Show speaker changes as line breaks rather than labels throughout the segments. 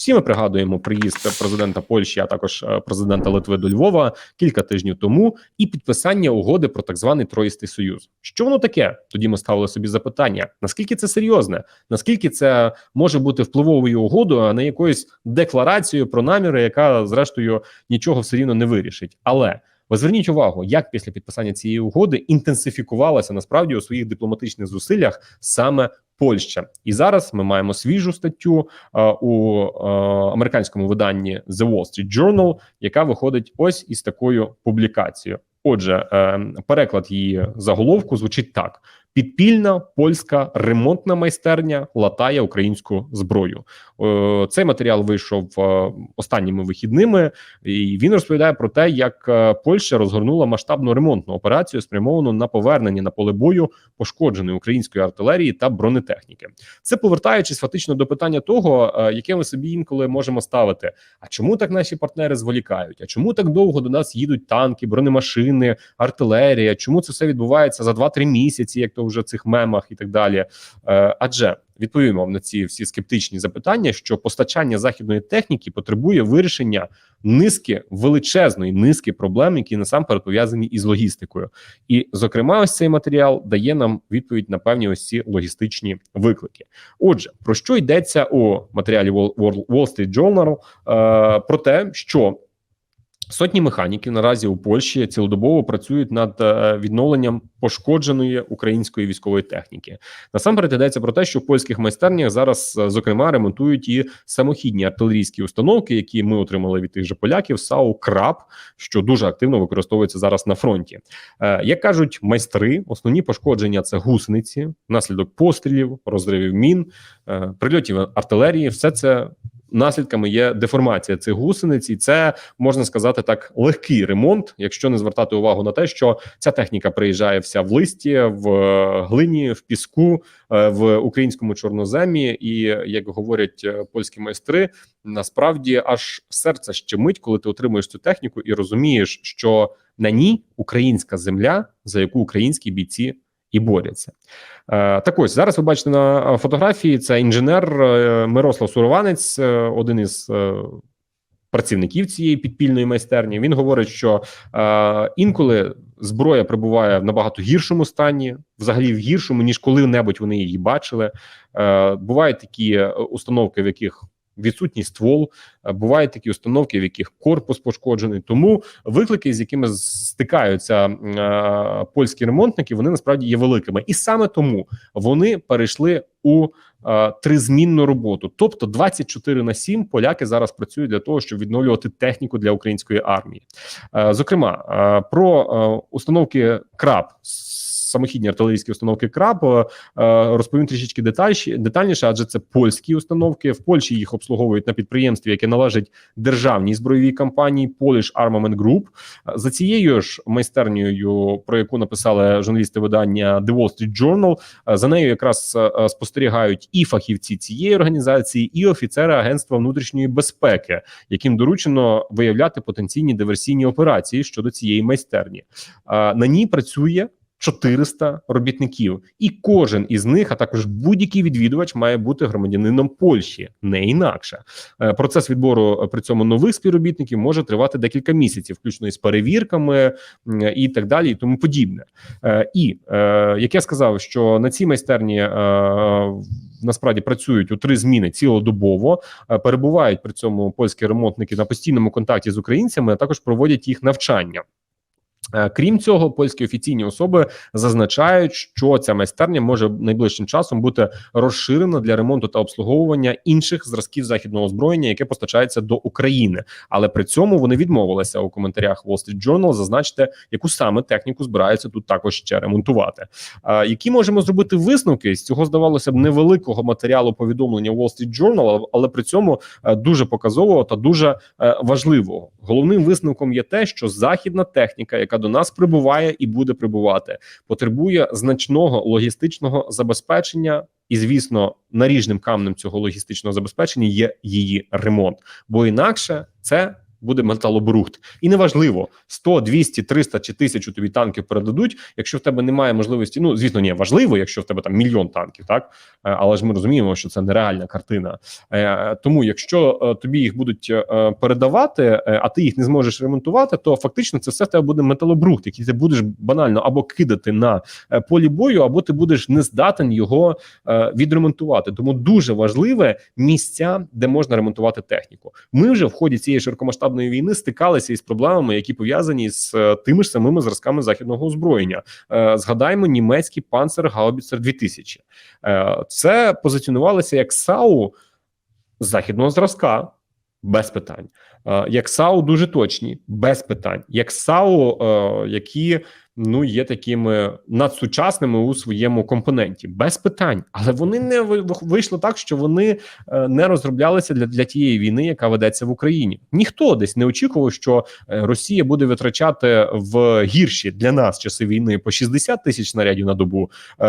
Всі ми пригадуємо приїзд президента Польщі, а також е, президента Литви до Львова кілька тижнів тому, і підписання угоди про так званий Троїстий Союз. Що воно таке? Тоді ми ставили собі запитання: наскільки це серйозне, наскільки це може бути впливовою угодою, а не якоюсь декларацією про наміри, яка зрештою нічого все рівно не вирішить. Але ви зверніть увагу, як після підписання цієї угоди інтенсифікувалася насправді у своїх дипломатичних зусиллях саме Польща, і зараз ми маємо свіжу статтю е, у е, американському виданні The Wall Street Journal, яка виходить ось із такою публікацією. Отже, е, переклад її заголовку звучить так: підпільна польська ремонтна майстерня латає українську зброю. Е, Цей матеріал вийшов е, останніми вихідними, і він розповідає про те, як е, Польща розгорнула масштабну ремонтну операцію, спрямовану на повернення на поле бою пошкодженої української артилерії та бронетехніки. Це повертаючись фактично до питання того, яке ми собі інколи можемо ставити. А чому так наші партнери зволікають? А чому так довго до нас їдуть танки, бронемашини, артилерія? Чому це все відбувається за 2-3 місяці, як то вже цих мемах і так далі? Е, Адже відповімо вам на ці всі скептичні запитання, що постачання західної техніки потребує вирішення низки величезної низки проблем, які насамперед пов'язані із логістикою. І, зокрема, ось цей матеріал дає нам відповідь на певні ось ці логістичні виклики. Отже, про що йдеться у матеріалі Wall Street Journal? Е, про те, що Сотні механіків наразі у Польщі цілодобово працюють над е, відновленням пошкодженої української військової техніки. Насамперед йдеться про те, що в польських майстернях зараз, е, зокрема, ремонтують і самохідні артилерійські установки, які ми отримали від тих же поляків, САУ КРАП, що дуже активно використовується зараз на фронті. Е, Як кажуть майстри, основні пошкодження це гусениці, внаслідок пострілів, розривів мін, прильотів артилерії. Все це наслідками є деформація цих гусениць, і це можна сказати так легкий ремонт, якщо не звертати увагу на те, що ця техніка приїжджає вся в листі, в е, глині, в піску, е, в українському чорноземі. І як говорять е, польські майстри, насправді аж серце щемить, коли ти отримуєш цю техніку і розумієш, що на ній українська земля, за яку українські бійці. І борються е, так. Ось зараз ви бачите на фотографії. Це інженер е, Мирослав Сурованець, е, один із е, працівників цієї підпільної майстерні. Він говорить, що е, інколи зброя перебуває в набагато гіршому стані, взагалі в гіршому ніж коли-небудь вони її бачили. Е, Бувають такі е, установки, в яких Відсутній ствол, е, бувають такі установки, в яких корпус пошкоджений. Тому виклики, з якими стикаються е, польські ремонтники, вони насправді є великими, і саме тому вони перейшли у е, тризмінну роботу. Тобто 24 на 7 поляки зараз працюють для того, щоб відновлювати техніку для української армії. Е, зокрема, е, про е, установки КРАП самохідні артилерійські установки КРАП е, розповім трішечки детальніше, детальніше, адже це польські установки. В Польщі їх обслуговують на підприємстві, яке належить державній збройовій компанії Polish Armament Group. За цією ж майстернею, про яку написали журналісти видання The Wall Street Journal, е, за нею якраз е, спостерігають і фахівці цієї організації, і офіцери агентства внутрішньої безпеки, яким доручено виявляти потенційні диверсійні операції щодо цієї майстерні. На ній працює 400 робітників, і кожен із них, а також будь-який відвідувач, має бути громадянином Польщі, не інакше. Е, процес відбору е, при цьому нових співробітників може тривати декілька місяців, включно із перевірками і так далі, і тому подібне. Е, і як я сказав, що на цій майстерні. Насправді працюють у три зміни цілодобово, перебувають при цьому польські ремонтники на постійному контакті з українцями, а також проводять їх навчання. Е, крім цього, польські офіційні особи зазначають, що ця майстерня може найближчим часом бути розширена для ремонту та обслуговування інших зразків західного озброєння, яке постачається до України. Але при цьому вони відмовилися у коментарях Wall Street Journal зазначити, яку саме техніку збираються тут також ще ремонтувати. А, Які можемо зробити висновки з цього здавалося б невеликого матеріалу повідомлення Wall Street Journal, але при цьому е, дуже показового та дуже е, важливого. Головним висновком є те, що західна техніка, яка до нас прибуває і буде прибувати, потребує значного логістичного забезпечення. І, звісно, наріжним камнем цього логістичного забезпечення є її ремонт, бо інакше це буде металобрухт. І неважливо 100, 200, 300 чи 1000 тобі танків передадуть. Якщо в тебе немає можливості, ну звісно, ні, важливо, якщо в тебе там мільйон танків, так Е, але ж ми розуміємо, що це нереальна картина. Е, Тому, якщо е, тобі їх будуть передавати, а ти їх не зможеш ремонтувати, то фактично це все в тебе буде металобрухт, який ти будеш банально або кидати на полі бою, або ти будеш не здатен його відремонтувати. Тому дуже важливе місця, де можна ремонтувати техніку. Ми вже в ході цієї широкомасштабної війни стикалися із проблемами, які пов'язані з е, тими ж самими зразками західного озброєння. Е, Згадаймо німецький панцер Гаубіцер 2000. Е, Це позиціонувалося як САУ західного зразка. Без питань, як САУ дуже точні, без питань, як САУ, які ну є такими надсучасними у своєму компоненті, без питань, але вони не вийшло так, що вони е, не розроблялися для, для тієї війни, яка ведеться в Україні. Ніхто десь не очікував, що е, Росія буде витрачати в гірші для нас часи війни по 60 тисяч снарядів на добу, е,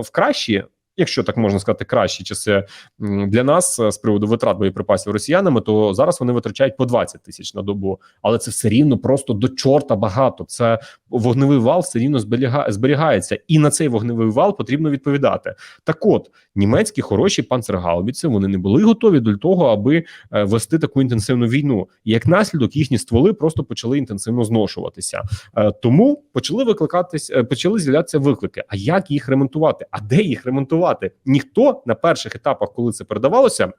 в кращі. Якщо так можна сказати, кращі часи для нас е, з приводу витрат боєприпасів росіянами, то зараз вони витрачають по 20 тисяч на добу, але це все рівно просто до чорта багато. Це вогневий вал все рівно зберіга- зберігається, і на цей вогневий вал потрібно відповідати. Так, от німецькі хороші панцергаубіці вони не були готові до того, аби е, вести таку інтенсивну війну. Як наслідок їхні стволи просто почали інтенсивно зношуватися. Е, Тому почали викликатись, е, почали з'являтися виклики. А як їх ремонтувати? А де їх ремонтувати? Ніхто на перших етапах, коли це передавалося.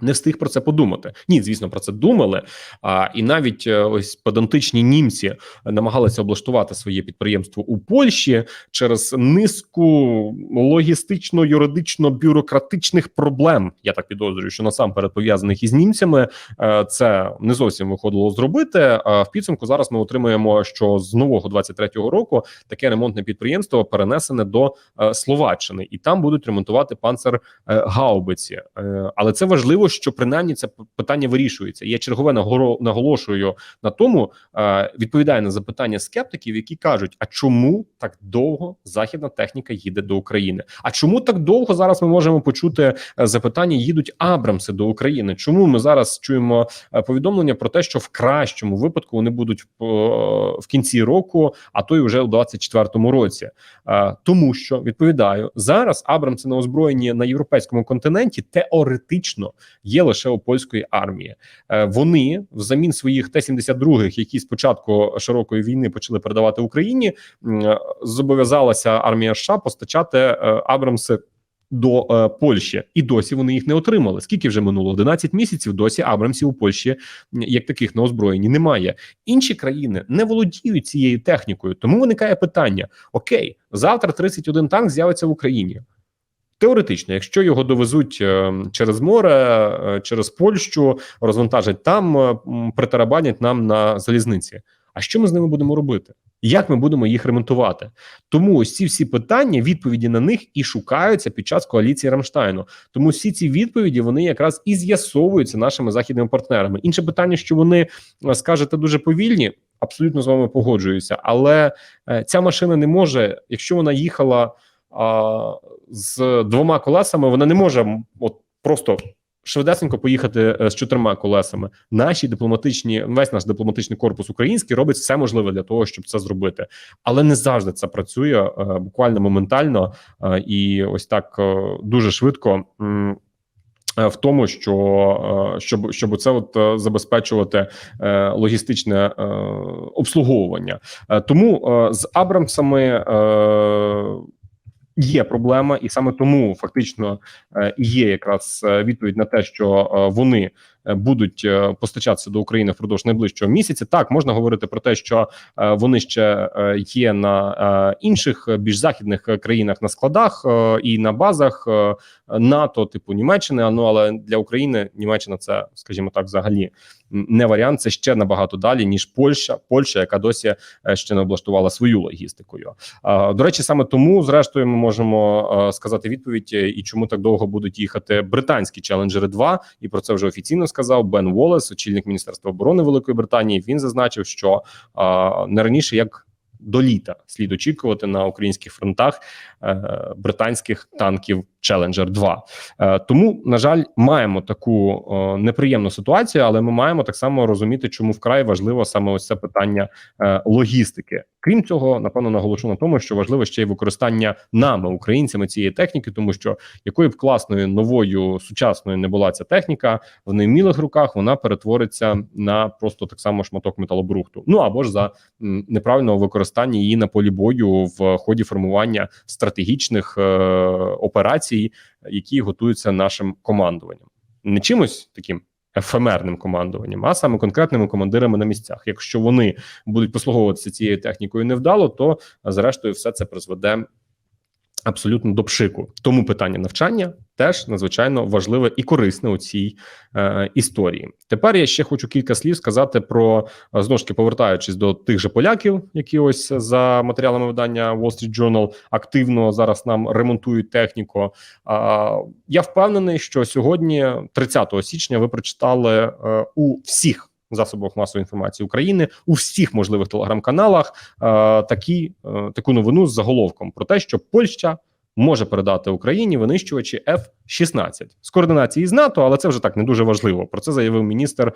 Не встиг про це подумати. Ні, звісно, про це думали. А і навіть е, ось педантичні німці намагалися облаштувати своє підприємство у Польщі через низку логістично-юридично-бюрократичних проблем. Я так підозрюю, що насамперед пов'язаних із німцями е, це не зовсім виходило зробити. А в підсумку зараз ми отримуємо, що з нового 23-го року таке ремонтне підприємство перенесене до е, Словаччини, і там будуть ремонтувати панцер е, гаубиці. Е, Але це важливо, що принаймні це питання вирішується. Я чергове наголо- наголошую на тому, е, відповідає на запитання скептиків, які кажуть: а чому так довго західна техніка їде до України? А чому так довго зараз ми можемо почути е, запитання: їдуть Абрамси до України? Чому ми зараз чуємо е, повідомлення про те, що в кращому випадку вони будуть в кінці року, а то й вже у 24-му році? Тому що відповідаю зараз Абрамси на озброєнні на європейському континенті теоретично є лише у польської армії. Е, Вони взамін своїх Т-72, які спочатку широкої війни почали передавати Україні, е, зобов'язалася армія США постачати е, Абрамси. До е, Польщі і досі вони їх не отримали. Скільки вже минуло? 11 місяців. Досі Абрамсів у Польщі як таких на озброєнні немає. Інші країни не володіють цією технікою. Тому виникає питання: окей, завтра 31 танк з'явиться в Україні. Теоретично, якщо його довезуть е, через море, е, через Польщу, розвантажать там, е, притарабанять нам на залізниці. А що ми з ними будемо робити? Як ми будемо їх ремонтувати? Тому ось ці всі питання, відповіді на них і шукаються під час коаліції Рамштайну. Тому всі ці відповіді вони якраз і з'ясовуються нашими західними партнерами. Інше питання, що вони скажете дуже повільні. Абсолютно з вами погоджуюся, але ця машина не може, якщо вона їхала а, з двома колесами, вона не може от просто швидесенько поїхати е, з чотирма колесами. Наші дипломатичні, весь наш дипломатичний корпус український робить все можливе для того, щоб це зробити, але не завжди це працює е, буквально моментально е, і ось так дуже швидко. В тому, що щоб щоб це от забезпечувати логістичне обслуговування, тому з Абрамсами є проблема, і саме тому фактично е, є якраз е, відповідь на те, що е, вони будуть е, постачатися до України впродовж найближчого місяця. Так можна говорити про те, що е, вони ще е, є на е, інших е, більш західних е, країнах на складах е, і на базах е, НАТО, типу Німеччини. Ну але для України Німеччина це, скажімо так, взагалі не варіант. Це ще набагато далі ніж Польща, Польща, яка досі е, ще не облаштувала свою логістикою. Е, До речі, саме тому, зрештою, ми можемо е, сказати відповідь, е, і чому так довго будуть їхати британські челенджери 2 і про це вже офіційно сказав Бен Волес, очільник міністерства оборони Великої Британії. Він зазначив, що не раніше як до літа слід очікувати на українських фронтах е, британських танків Challenger 2. Е, тому, на жаль, маємо таку е, неприємну ситуацію, але ми маємо так само розуміти, чому вкрай важливо саме ось це питання е, логістики. Крім цього, напевно, наголошу на тому, що важливо ще й використання нами, українцями, цієї техніки, тому що якою б класною новою сучасною не була ця техніка, в невмілих руках вона перетвориться на просто так само шматок металобрухту. Ну або ж за неправильного використання її на полі бою в ході формування стратегічних е, операцій, які готуються нашим командуванням, не чимось таким. Ефемерним командуванням, а саме конкретними командирами на місцях. Якщо вони будуть послуговуватися цією технікою невдало, то зрештою все це призведе абсолютно до пшику. Тому питання навчання теж надзвичайно важливе і корисне у цій е, історії. Тепер я ще хочу кілька слів сказати про е, знову ж таки повертаючись до тих же поляків, які ось за матеріалами видання Wall Street Journal активно зараз нам ремонтують техніку. А я впевнений, що сьогодні, 30 січня, ви прочитали е, у всіх. Засобах масової інформації України у всіх можливих телеграм-каналах е, такі е, таку новину з заголовком про те, що Польща може передати Україні винищувачі F-16 з координації з НАТО, але це вже так не дуже важливо. Про це заявив міністр е,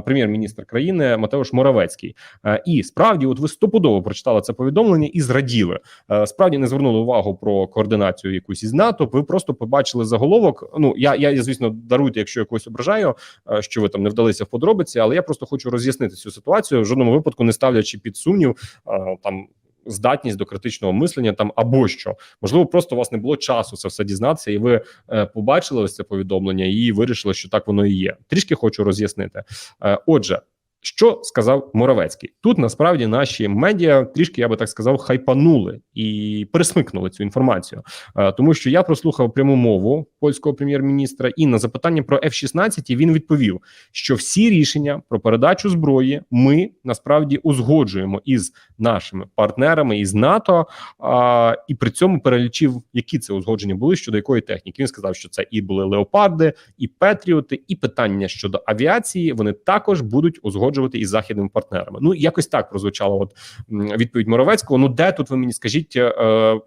прем'єр-міністр країни Матеуш Моравецький. Е, і справді, от ви стопудово прочитали це повідомлення і зраділи. Е, справді не звернули увагу про координацію якусь із НАТО. Ви просто побачили заголовок. Ну я, я звісно, даруйте, якщо я когось ображаю, е, що ви там не вдалися в подробиці, але я просто хочу роз'яснити цю ситуацію в жодному випадку, не ставлячи під сумнів е, там здатність до критичного мислення там або що можливо, просто у вас не було часу це все дізнатися, і ви е, побачили ось це повідомлення і вирішили, що так воно і є. Трішки хочу роз'яснити. Е, отже. Що сказав Моровецький? Тут насправді наші медіа трішки, я би так сказав, хайпанули і пересмикнули цю інформацію, е, тому що я прослухав пряму мову польського прем'єр-міністра, і на запитання про F-16 він відповів, що всі рішення про передачу зброї ми насправді узгоджуємо із нашими партнерами із НАТО, і при цьому перелічив, які це узгодження були щодо якої техніки. Він сказав, що це і були леопарди, і Петріоти, і питання щодо авіації вони також будуть узгоджувати із західними партнерами. Ну якось так прозвучала от відповідь Моровецького. Ну де тут ви мені скажіть? Е,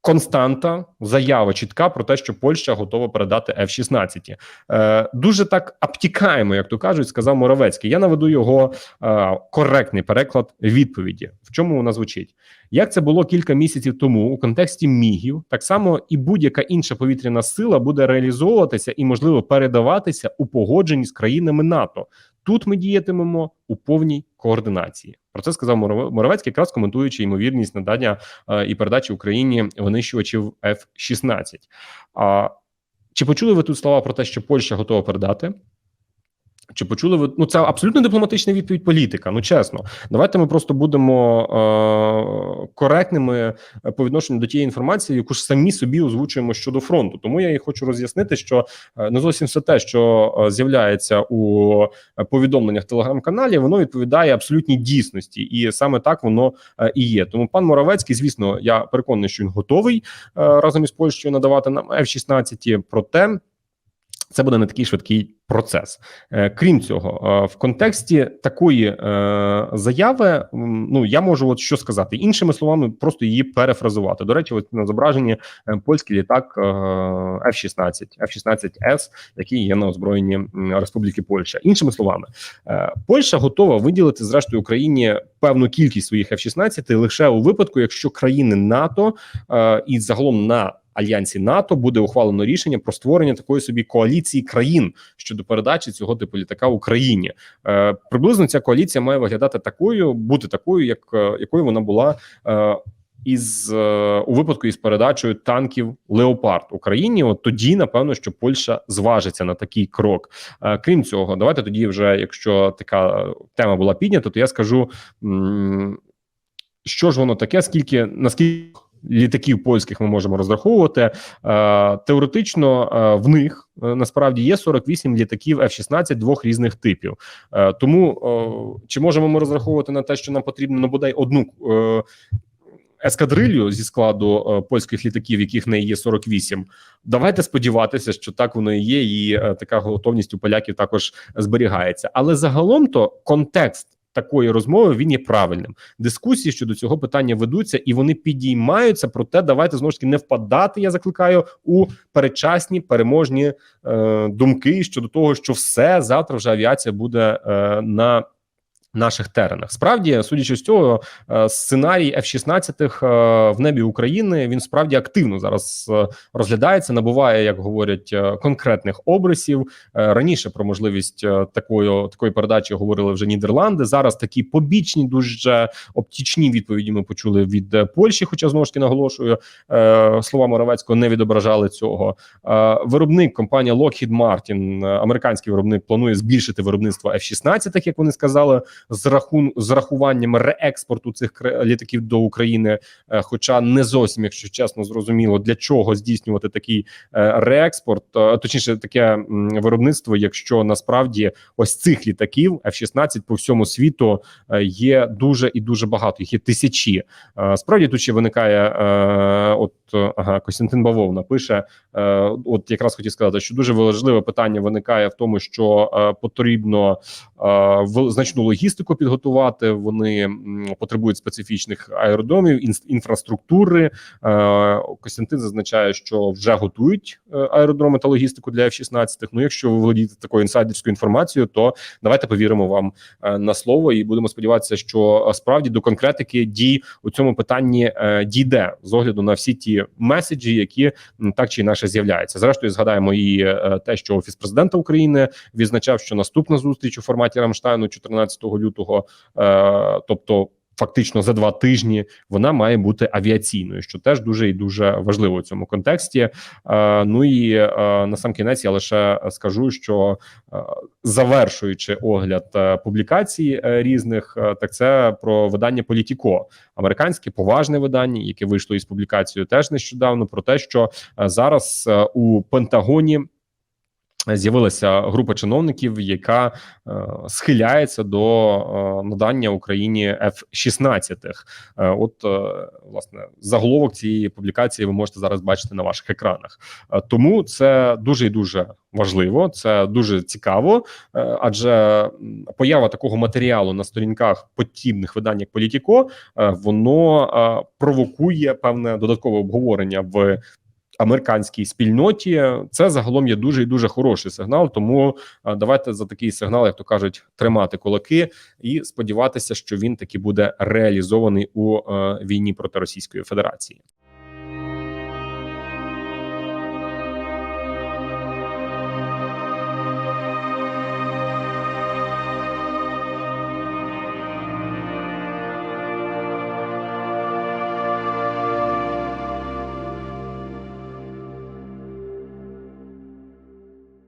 Константа заява чітка про те, що Польща готова передати F-16. Е, Дуже так обтікаємо, як то кажуть, сказав Моровецький. Я наведу його е, коректний переклад відповіді. В чому вона звучить? Як це було кілька місяців тому у контексті мігів, так само і будь-яка інша повітряна сила буде реалізовуватися і, можливо, передаватися у погодженні з країнами НАТО. Тут ми діятимемо у повній координації. Про це сказав Морове- Моровецький, якраз коментуючи ймовірність надання е, і передачі Україні винищувачів F-16. А чи почули ви тут слова про те, що Польща готова передати? Чи почули ви? Ну це абсолютно дипломатична відповідь політика. Ну чесно, давайте ми просто будемо е- коректними по відношенню до тієї інформації, яку ж самі собі озвучуємо щодо фронту. Тому я і хочу роз'яснити, що е, не зовсім все те, що е, з'являється у е, повідомленнях телеграм-каналі, воно відповідає абсолютній дійсності, і саме так воно е, і є. Тому пан Моравецький, звісно, я переконаний, що він готовий е, разом із Польщею надавати нам F-16, проте це буде не такий швидкий процес. Е, Крім цього, е, в контексті такої е, заяви, ну я можу от що сказати іншими словами, просто її перефразувати. До речі, от на зображенні польський літак е, F-16, F-16S, який є на озброєнні Республіки Польща. Іншими словами, Польща готова виділити зрештою Україні певну кількість своїх F-16 лише у випадку, якщо країни НАТО і загалом на альянсі НАТО буде ухвалено рішення про створення такої собі коаліції країн щодо передачі цього типу літака Україні. Е, приблизно ця коаліція має виглядати такою, бути такою, як е, якою вона була. Е, із е, у випадку із передачею танків Леопард Україні, от тоді напевно, що Польща зважиться на такий крок. Е, крім цього, давайте тоді, вже якщо така тема була піднята, то я скажу, що ж воно таке, скільки наскільки літаків польських ми можемо розраховувати. Е, теоретично е, в них е, насправді є 48 літаків F-16 двох різних типів. Тому чи можемо ми розраховувати на те, що нам потрібно ну, бодай одну ескадрилью зі складу польських літаків, яких в неї є 48? Давайте сподіватися, що так воно і є, і така готовність у поляків також зберігається. Але загалом то контекст такої розмови він є правильним. Дискусії щодо цього питання ведуться і вони підіймаються. Проте давайте знову ж таки не впадати. Я закликаю у передчасні переможні е, думки щодо того, що все завтра вже авіація буде е, на. Наших теренах справді, судячи з цього, е, сценарій F-16 е, в небі України він справді активно зараз е, розглядається. Набуває, як говорять, конкретних обрисів. Раніше про можливість такої такої передачі говорили вже Нідерланди. Зараз такі побічні, дуже оптічні відповіді ми почули від Польщі. Хоча знову ж таки наголошую, слова Моравецького не відображали цього. Виробник компанія Lockheed Martin, американський виробник, планує збільшити виробництво F-16, як вони сказали з рахун з рахуванням реекспорту цих літаків до України. Е, Хоча не зовсім, якщо чесно, зрозуміло для чого здійснювати такий е, реекспорт, е, точніше, таке виробництво, якщо насправді ось цих літаків F-16 по всьому світу є дуже і дуже багато. Їх є тисячі. Справді тут ще виникає от ага, Костянтин Бавов напише. е, От якраз хотів сказати, що дуже важливе питання виникає в тому, що потрібно значну логістику підготувати. Вони потребують специфічних аеродромів, інфраструктури. Е, Костянтин зазначає, що вже готують е, аеродроми та логістику для F-16. Ну, якщо ви володієте такою інсайдерською інформацією, то давайте повіримо вам е, на слово і будемо сподіватися, що справді до конкретики дій у цьому питанні дійде з огляду на всі ті меседжі, які так чи інакше з'являються. Зрештою, згадаємо і те, що офіс президента України відзначав, що наступна зустріч у форматі Рамштайну 14 лютого, е, тобто. Фактично за два тижні вона має бути авіаційною, що теж дуже і дуже важливо у цьому контексті. Е, ну і е, на сам кінець я лише скажу, що завершуючи огляд публікацій різних, так це про видання Політіко, американське поважне видання, яке вийшло із публікацією теж нещодавно, про те, що зараз у Пентагоні. З'явилася група чиновників, яка е, схиляється до е, надання Україні F-16. Е, от е, власне заголовок цієї публікації ви можете зараз бачити на ваших екранах. Е, тому це дуже і дуже важливо, це дуже цікаво, е, адже поява такого матеріалу на сторінках подібних видань, як Політіко, е, воно е, провокує певне додаткове обговорення в американській спільноті. Це загалом є дуже і дуже хороший сигнал. Тому е, давайте за такий сигнал, як то кажуть, тримати кулаки і сподіватися, що він таки буде реалізований у е, війні проти Російської Федерації.